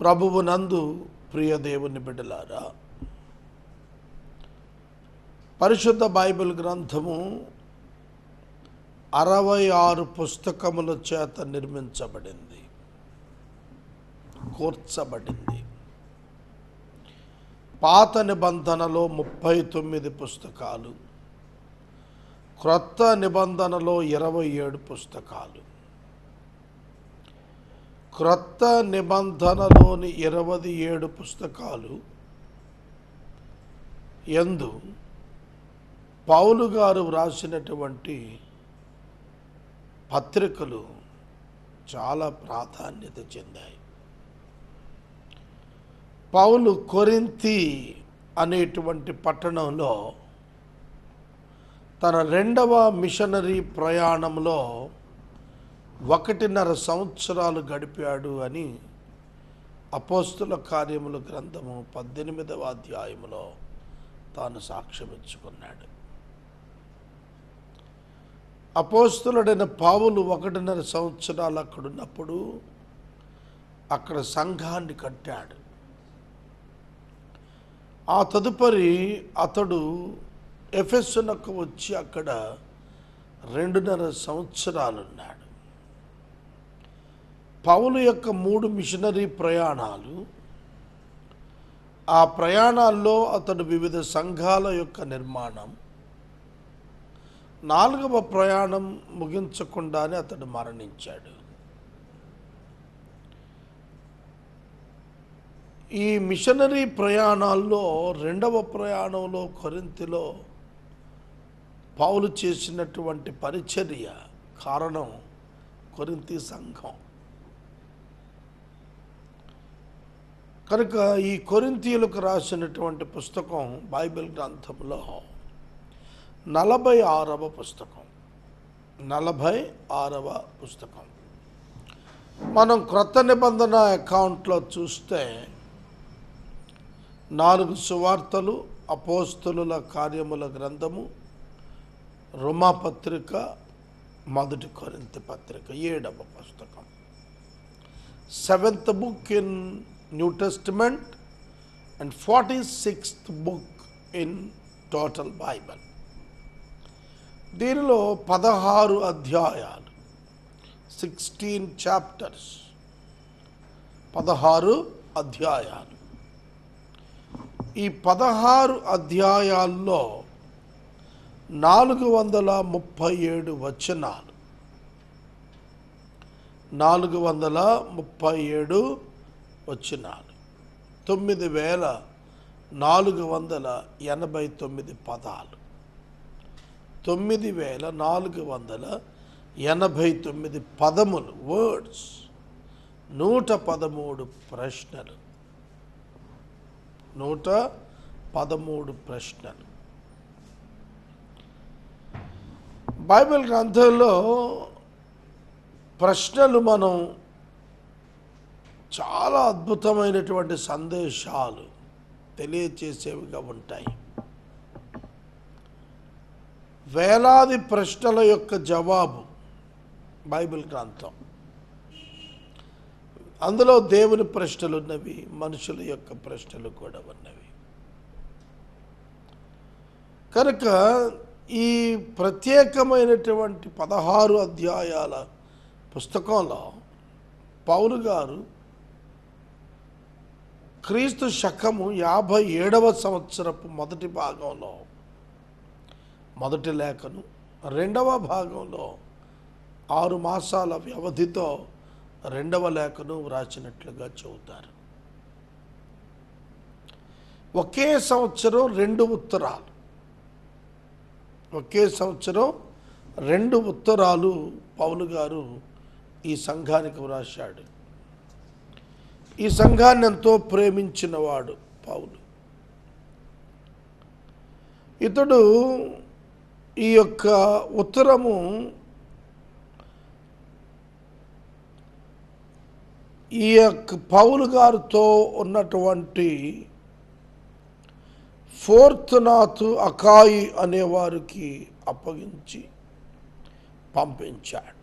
ప్రభువు నందు ప్రియ దేవుని బిడ్డలారా పరిశుద్ధ బైబిల్ గ్రంథము అరవై ఆరు పుస్తకముల చేత నిర్మించబడింది కూర్చబడింది. పాత నిబంధనలో ముప్పై తొమ్మిది పుస్తకాలు క్రొత్త నిబంధనలో ఇరవై ఏడు పుస్తకాలు. క్రొత్త నిబంధనలోని ఇరవై ఏడు పుస్తకాలు ఎందు పౌలు గారు వ్రాసినటువంటి పత్రికలు చాలా ప్రాధాన్యత చెందాయి. పౌలు కొరింతి అనేటువంటి పట్టణంలో తన రెండవ మిషనరీ ప్రయాణంలో ఒకటిన్నర సంవత్సరాలు గడిపాడు అని అపోస్తుల కార్యముల గ్రంథము పద్దెనిమిదవ అధ్యాయములో తాను సాక్ష్యం ఇచ్చుకున్నాడు అపోస్తులుడైన పావులు ఒకటిన్నర సంవత్సరాలు అక్కడున్నప్పుడు అక్కడ సంఘాన్ని కట్టాడు. ఆ తదుపరి అతడు ఎఫెస్సునకు వచ్చి అక్కడ రెండున్నర సంవత్సరాలున్నాడు. పౌలు యొక్క మూడు మిషనరీ ప్రయాణాలు ఆ ప్రయాణాల్లో అతడు వివిధ సంఘాల యొక్క నిర్మాణం నాలుగవ ప్రయాణం ముగించకుండానే అతడు మరణించాడు. ఈ మిషనరీ ప్రయాణాల్లో రెండవ ప్రయాణంలో కొరింతిలో పౌలు చేసినటువంటి పరిచర్య కారణం కొరింతి సంఘం. కనుక ఈ కొరింతీయులకు రాసినటువంటి పుస్తకం బైబిల్ గ్రంథంలో నలభై ఆరవ పుస్తకం. నలభై ఆరవ పుస్తకం. మనం క్రొత్త నిబంధన అకౌంట్లో చూస్తే నాలుగు సువార్తలు అపోస్తులుల కార్యముల గ్రంథము రుమాపత్రిక మొదటి కొరింత పత్రిక ఏడవ పుస్తకం. Seventh book in New Testament and forty sixth book in total Bible దీనిలో పదహారు అధ్యాయాలు సిక్స్టీన్ చాప్టర్స్ పదహారు అధ్యాయాలు. ఈ పదహారు అధ్యాయాల్లో నాలుగు వందల ముప్పై ఏడు వచనాలు. నాలుగు వందల ముప్పై ఏడు వచనాలు తొమ్మిది వేల నాలుగు వందల ఎనభై తొమ్మిది పదాలు. తొమ్మిది వేల నాలుగు వందల ఎనభై తొమ్మిది పదములు వర్డ్స్ నూట పదమూడు ప్రశ్నలు. నూట పదమూడు ప్రశ్నలు. బైబిల్ గ్రంథంలో ప్రశ్నలు మనం చాలా అద్భుతమైనటువంటి సందేశాలు తెలియచేసేవిగా ఉంటాయి. వేలాది ప్రశ్నల యొక్క జవాబు బైబిల్ గ్రంథం. అందులో దేవుని ప్రశ్నలు ఉన్నవి మనుషుల యొక్క ప్రశ్నలు కూడా ఉన్నవి. కనుక ఈ ప్రత్యేకమైనటువంటి పదహారు అధ్యాయాల పుస్తకంలో పౌలు గారు క్రీస్తు శకము యాభై ఏడవ సంవత్సరపు మొదటి భాగంలో మొదటి లేఖను రెండవ భాగంలో ఆరు మాసాల వ్యవధితో రెండవ లేఖను వ్రాసినట్లుగా చెబుతారు. ఒకే సంవత్సరం రెండు ఉత్తరాలు. ఒకే సంవత్సరం రెండు ఉత్తరాలు పౌలు గారు ఈ సంఘానికి వ్రాశాడు. ఈ సంఘాన్ని ఎంతో ప్రేమించినవాడు పౌలు. ఇతడు ఈ యొక్క ఉత్తరము ఈ యొక్క పౌలు గారితో ఉన్నటువంటి ఫోర్త్నాథ్ అకాయి అనేవారికి అప్పగించి పంపించాడు.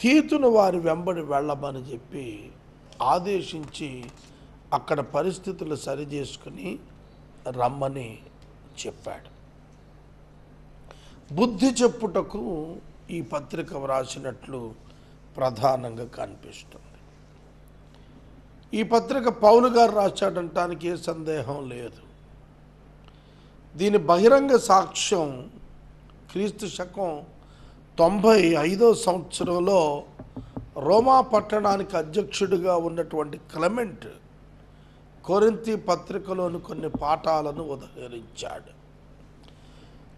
తీతును వారి వెంబడి వెళ్ళమని చెప్పి ఆదేశించి అక్కడ పరిస్థితులు సరిచేసుకుని రమ్మని చెప్పాడు. బుద్ధి చెప్పుటకు ఈ పత్రిక వ్రాసినట్లు ప్రధానంగా కనిపిస్తుంది. ఈ పత్రిక పౌలు గారు రాశాడంటానికి ఏ సందేహం లేదు. దీని బహిరంగ సాక్ష్యం క్రీస్తు శకం తొంభై ఐదో సంవత్సరంలో రోమా పట్టణానికి అధ్యక్షుడిగా ఉన్నటువంటి క్లెమెంట్ కొరింతి పత్రికలోని కొన్ని పాఠాలను ఉదహరించాడు.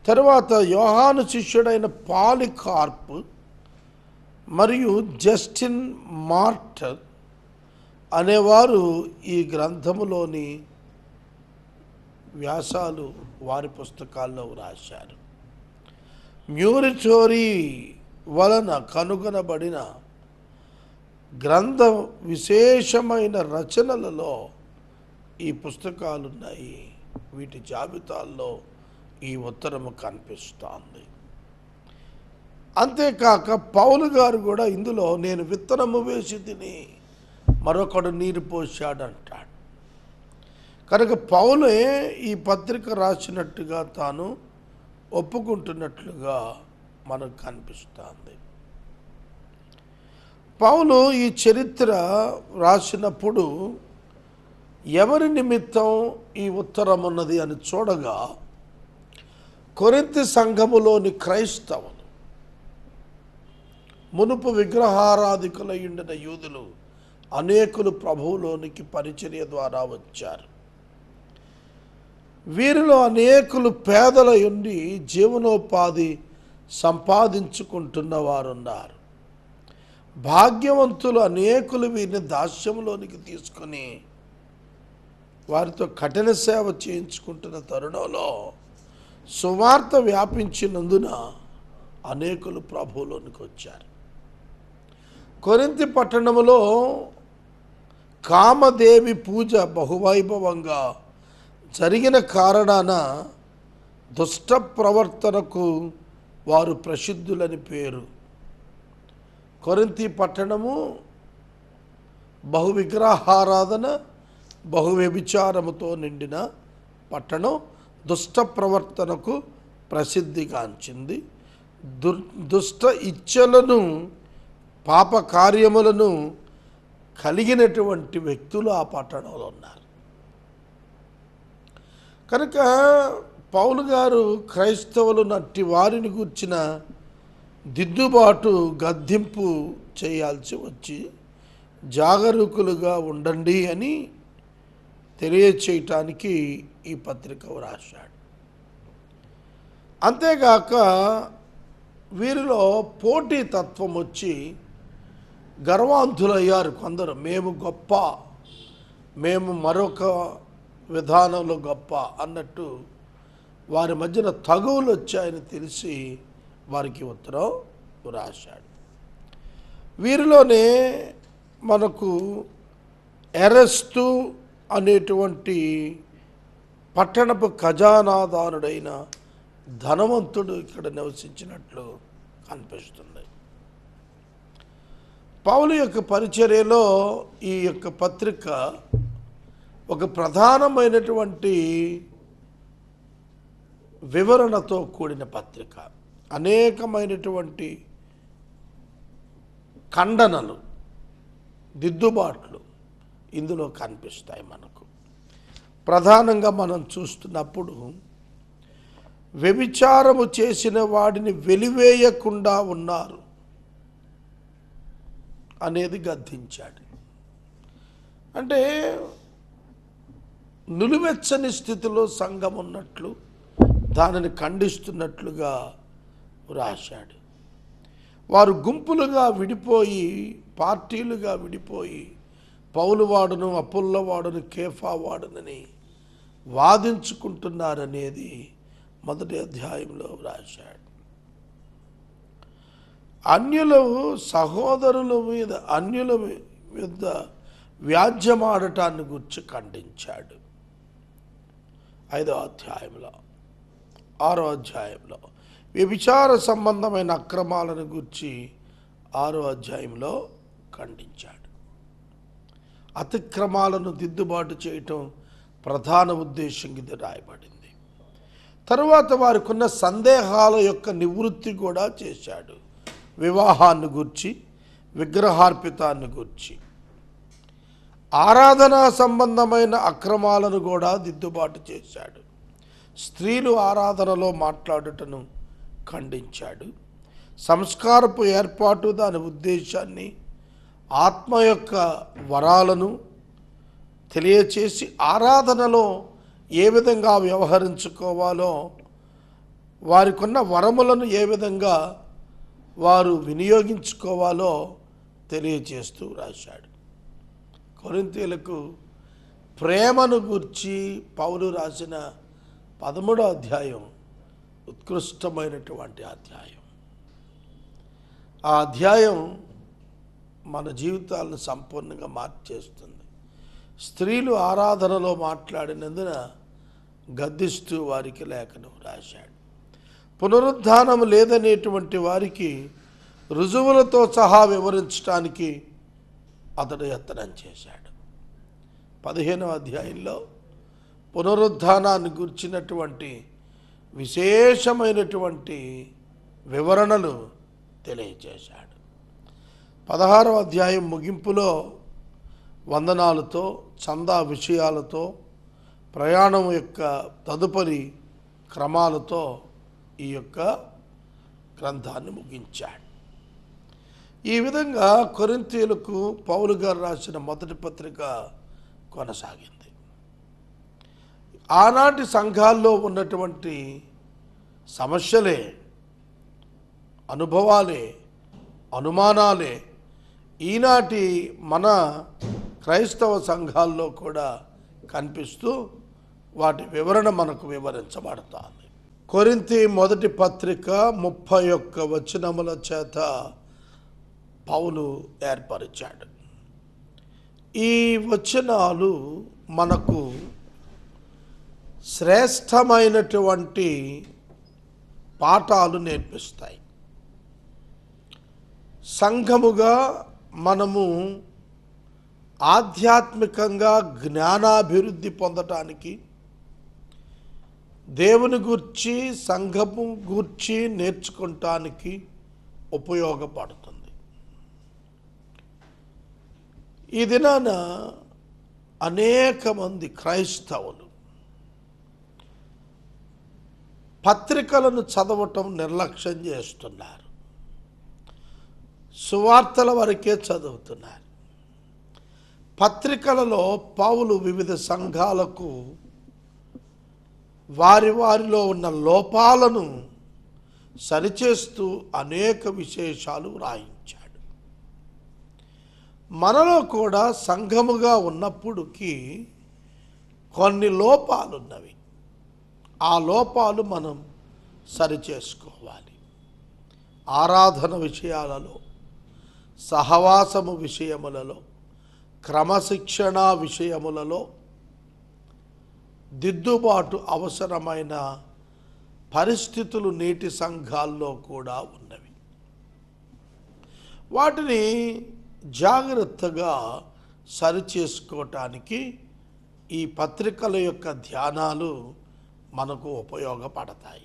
తరువాత యోహాను శిష్యుడైన పాలికార్ప్ మరియు జస్టిన్ మార్టర్ అనేవారు ఈ గ్రంథములోని వ్యాసాలు వారి పుస్తకాల్లో వ్రాశారు. మ్యూరిచోరీ వలన కనుగొనబడిన గ్రంథ విశేషమైన రచనలలో ఈ పుస్తకాలు ఉన్నాయి వీటి జాబితాల్లో ఈ ఉత్తరము కనిపిస్తోంది. అంతేకాక పౌలు గారు కూడా ఇందులో నేను విత్తనము వేసి తిని మరొకడు నీరు పోశాడంటాడు. కనుక పౌలే ఈ పత్రిక రాసినట్టుగా తాను ఒప్పుకుంటున్నట్లుగా మనకు కనిపిస్తుంది. పౌలు ఈ చరిత్ర రాసినప్పుడు ఎవరి నిమిత్తం ఈ ఉత్తరం ఉన్నది అని చూడగా కొరింతి సంఘములోని క్రైస్తవులు మునుపు విగ్రహారాధికులయ్యుండిన యూదులు అనేకులు ప్రభువులోనికి పరిచర్య ద్వారా వచ్చారు. వీరిలో అనేకులు పేదల ఉండి జీవనోపాధి సంపాదించుకుంటున్న వారున్నారు భాగ్యవంతులు అనేకులు వీరిని దాస్యంలోనికి తీసుకొని వారితో కఠిన సేవ చేయించుకుంటున్న తరుణంలో సువార్త వ్యాపించినందున అనేకులు ప్రభువులోనికి వచ్చారు. కొరింతి పట్టణంలో కామదేవి పూజ బహువైభవంగా జరిగిన కారణాన దుష్ట ప్రవర్తనకు వారు ప్రసిద్ధులని పేరు. కొరింతి పట్టణము బహు విగ్రహారాధన బహు వ్యభిచారముతో నిండిన పట్టణం దుష్ట ప్రవర్తనకు ప్రసిద్ధిగాంచింది. దుర్ దుష్ట ఇచ్చలను పాప కార్యములను కలిగినటువంటి వ్యక్తులు ఆ పట్టణంలో ఉన్నారు. కనుక పౌలు గారు క్రైస్తవులు నట్టి వారిని గూర్చిన దిద్దుబాటు గద్దింపు చేయాల్సి వచ్చి జాగరూకులుగా ఉండండి అని తెలియచేయటానికి ఈ పత్రిక వ్రాశాడు. అంతేగాక వీరిలో పోటీ తత్వం వచ్చి గర్వాంతులయ్యారు కొందరు. మేము గొప్ప మేము మరొక విధానంలో గొప్ప అన్నట్టు వారి మధ్యన తగువులు వచ్చాయని తెలిసి వారికి ఉత్తరం రాశాడు వీరిలోనే మనకు ఎరెస్తు అనేటువంటి పట్టణపు ఖజానాదారుడైన ధనవంతుడు ఇక్కడ నివసించినట్లు కనిపిస్తుంది. పౌలు యొక్క పరిచర్యలో ఈ యొక్క పత్రిక ఒక ప్రధానమైనటువంటి వివరణతో కూడిన పత్రిక. అనేకమైనటువంటి ఖండనలు దిద్దుబాట్లు ఇందులో కనిపిస్తాయి మనకు. ప్రధానంగా మనం చూస్తున్నప్పుడు వ్యభిచారము చేసిన వాడిని వెలివేయకుండా ఉన్నారు అనేది గద్దించాడు. అంటే నులిమెచ్చని స్థితిలో సంఘం ఉన్నట్లు దానిని ఖండిస్తున్నట్లుగా రాశాడు వారు గుంపులుగా విడిపోయి పార్టీలుగా విడిపోయి పౌలువాడును అపుల్లవాడును కేఫావాడునని వాదించుకుంటున్నారనేది మొదటి అధ్యాయంలో రాశాడు అన్యులు సహోదరుల మీద అన్యుల మీద వ్యాజ్యమాడటాన్ని గురించి ఖండించాడు. ఐదో అధ్యాయంలో ఆరో అధ్యాయంలో వ్యభిచార సంబంధమైన అక్రమాలను గురించి ఆరో అధ్యాయంలో ఖండించాడు. అతిక్రమాలను దిద్దుబాటు చేయటం ప్రధాన ఉద్దేశం ఇది రాయబడింది. తరువాత వారికున్న సందేహాల యొక్క నివృత్తి కూడా చేశాడు. వివాహాన్ని గూర్చి విగ్రహార్పితాన్ని గూర్చి ఆరాధనా సంబంధమైన అక్రమాలను కూడా దిద్దుబాటు చేశాడు. స్త్రీలు ఆరాధనలో మాట్లాడుటను ఖండించాడు. సంస్కారపు ఏర్పాటు దాని ఉద్దేశాన్ని ఆత్మ యొక్క వరాలను తెలియచేసి ఆరాధనలో ఏ విధంగా వ్యవహరించుకోవాలో వారికున్న వరములను ఏ విధంగా వారు వినియోగించుకోవాలో తెలియచేస్తూ రాశాడు. కొరింతీలకు ప్రేమను గూర్చి పౌలు రాసిన పదమూడో అధ్యాయం ఉత్కృష్టమైనటువంటి అధ్యాయం. ఆ అధ్యాయం మన జీవితాలను సంపూర్ణంగా మార్చేస్తుంది. స్త్రీలు ఆరాధనలో మాట్లాడినందున గద్దిస్తూ వారికి లేఖను రాశాడు. పునరుద్ధానం లేదనేటువంటి వారికి రుజువులతో సహా వివరించడానికి అతడు యత్నం చేశాడు పదిహేనవ అధ్యాయంలో పునరుద్ధానాన్ని గుర్చినటువంటి విశేషమైనటువంటి వివరణలు తెలియజేశాడు పదహారవ అధ్యాయం ముగింపులో వందనాలతో చందా విషయాలతో ప్రయాణం యొక్క తదుపరి క్రమాలతో ఈ యొక్క గ్రంథాన్ని ముగించాడు. ఈ విధంగా కొరింతీయులకు పౌలు గారు రాసిన మొదటి పత్రిక కొనసాగింది. ఆనాటి సంఘాల్లో ఉన్నటువంటి సమస్యలే అనుభవాలే అనుమానాలే ఈనాటి మన క్రైస్తవ సంఘాల్లో కూడా కనిపిస్తూ వాటి వివరణ మనకు వివరించబడుతుంది. కొరింతి మొదటి పత్రిక ముప్పై ఒక్క వచనముల చేత పౌలు ఏర్పరిచాడు. ఈ వచనాలు మనకు శ్రేష్టమైనటువంటి పాఠాలు నేర్పిస్తాయి. సంఘముగా మనము ఆధ్యాత్మికంగా జ్ఞానాభివృద్ధి పొందటానికి దేవుని గూర్చి సంఘము గూర్చి నేర్చుకుంటానికి ఉపయోగపడుతుంది. ఈ దినాన అనేక మంది క్రైస్తవులు పత్రికలను చదవటం నిర్లక్ష్యం చేస్తున్నారు. సువార్తల వరకే చదువుతున్నారు. పత్రికలలో పావులు వివిధ సంఘాలకు వారి వారిలో ఉన్న లోపాలను సరిచేస్తూ అనేక విశేషాలు రాయి మనలో కూడా సంఘముగా ఉన్నప్పుడుకి కొన్ని లోపాలున్నవి. ఆ లోపాలు మనం సరిచేసుకోవాలి. ఆరాధన విషయాలలో సహవాసము విషయములలో క్రమశిక్షణ విషయములలో దిద్దుబాటు అవసరమైన పరిస్థితులు నేటి సంఘాల్లో కూడా ఉన్నవి. వాటిని జాగ్రత్తగా సరిచేసుకోవటానికి ఈ పత్రికల యొక్క ధ్యానాలు మనకు ఉపయోగపడతాయి.